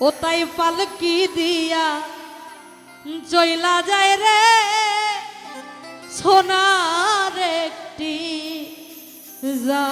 ও তাই পালকি দিয়া জয়লা যায় রে সোনার একটি যা